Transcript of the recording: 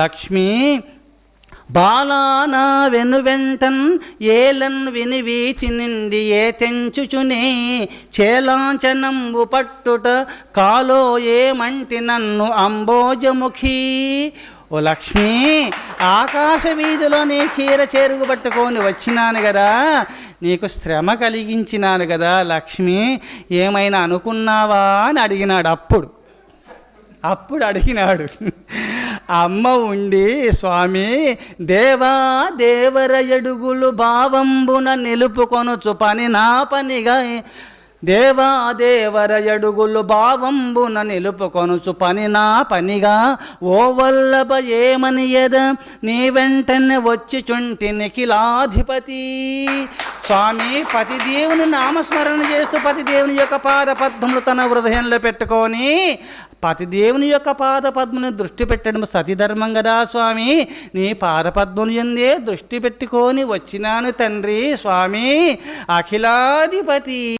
లక్ష్మీ బాలానా వెను వెంటన్ ఏలన్ విని వీచి నిండి ఏ తెంచుచునే చేలాంచనంబు పట్టుట కాలో ఏమంటి నన్ను అంబోజముఖీ. ఓ లక్ష్మి ఆకాశ వీధిలో నీ చీర చేరుగు పట్టుకొని వచ్చినాను కదా నీకు శ్రమ కలిగించినాను కదా లక్ష్మి ఏమైనా అనుకున్నావా అని అడిగినాడు అప్పుడు. అప్పుడు అడిగినాడు. అమ్మ ఉండి స్వామి దేవా దేవర ఎడుగులు భావంబున నిలుపుకొనుచు పని నా పనిగా. దేవా దేవర ఎడుగులు భావంబున నిలుపుకొనుచు పని నా పనిగా. ఓ వల్లభ ఏమని ఎద నీ వెంటనే వచ్చి చుంటి నిఖిలాధిపతి. స్వామి పతిదేవుని నామస్మరణ చేస్తూ పతిదేవుని యొక్క పాద పద్మములు తన హృదయంలో పెట్టుకొని పతిదేవుని యొక్క పాద పద్మని దృష్టి పెట్టడం సతీధర్మం కదా స్వామి. నీ పాద పద్మను ఎందే దృష్టి పెట్టుకొని వచ్చినాను తండ్రి స్వామి. అఖిలాధిపతి